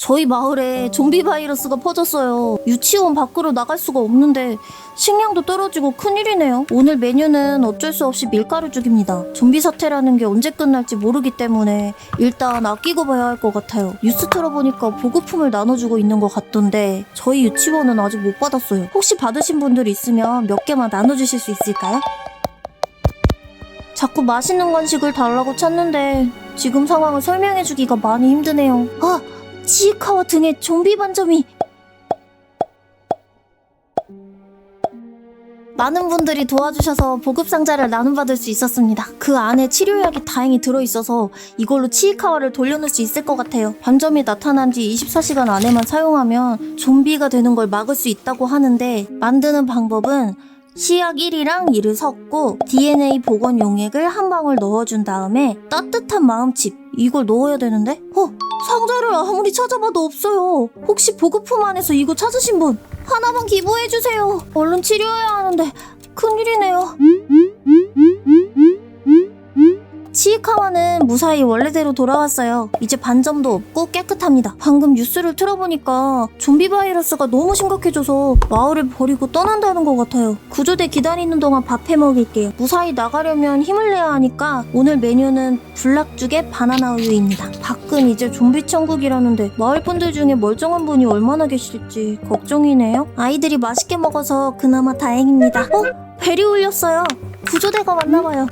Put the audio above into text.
저희 마을에 좀비 바이러스가 퍼졌어요. 유치원 밖으로 나갈 수가 없는데 식량도 떨어지고 큰일이네요. 오늘 메뉴는 어쩔 수 없이 밀가루죽입니다. 좀비 사태라는 게 언제 끝날지 모르기 때문에 일단 아끼고 봐야 할 것 같아요. 뉴스 들어보니까 보급품을 나눠주고 있는 것 같던데 저희 유치원은 아직 못 받았어요. 혹시 받으신 분들 있으면 몇 개만 나눠주실 수 있을까요? 자꾸 맛있는 간식을 달라고 찾는데 지금 상황을 설명해주기가 많이 힘드네요. 아! 치이카와 등에 좀비 반점이 많은 분들이 도와주셔서 보급 상자를 나눔받을 수 있었습니다. 그 안에 치료약이 다행히 들어있어서 이걸로 치이카와를 돌려놓을 수 있을 것 같아요. 반점이 나타난 뒤 24시간 안에만 사용하면 좀비가 되는 걸 막을 수 있다고 하는데 만드는 방법은 시약 1이랑 2를 섞고 DNA 복원 용액을 한 방울 넣어준 다음에 따뜻한 마음칩 이걸 넣어야 되는데? 어? 상자를 아무리 찾아봐도 없어요. 혹시 보급품 안에서 이거 찾으신 분 하나만 기부해주세요. 얼른 치료해야 하는데 큰일이네요. 치이카와는 무사히 원래대로 돌아왔어요. 이제 반점도 없고 깨끗합니다. 방금 뉴스를 틀어보니까 좀비 바이러스가 너무 심각해져서 마을을 버리고 떠난다는 것 같아요. 구조대 기다리는 동안 밥 해 먹을게요. 무사히 나가려면 힘을 내야 하니까 오늘 메뉴는 불락죽에 바나나 우유입니다. 가끔 이제 좀비 천국이라는데 마을 분들 중에 멀쩡한 분이 얼마나 계실지 걱정이네요. 아이들이 맛있게 먹어서 그나마 다행입니다. 어? 배리 울렸어요. 구조대가 왔나봐요.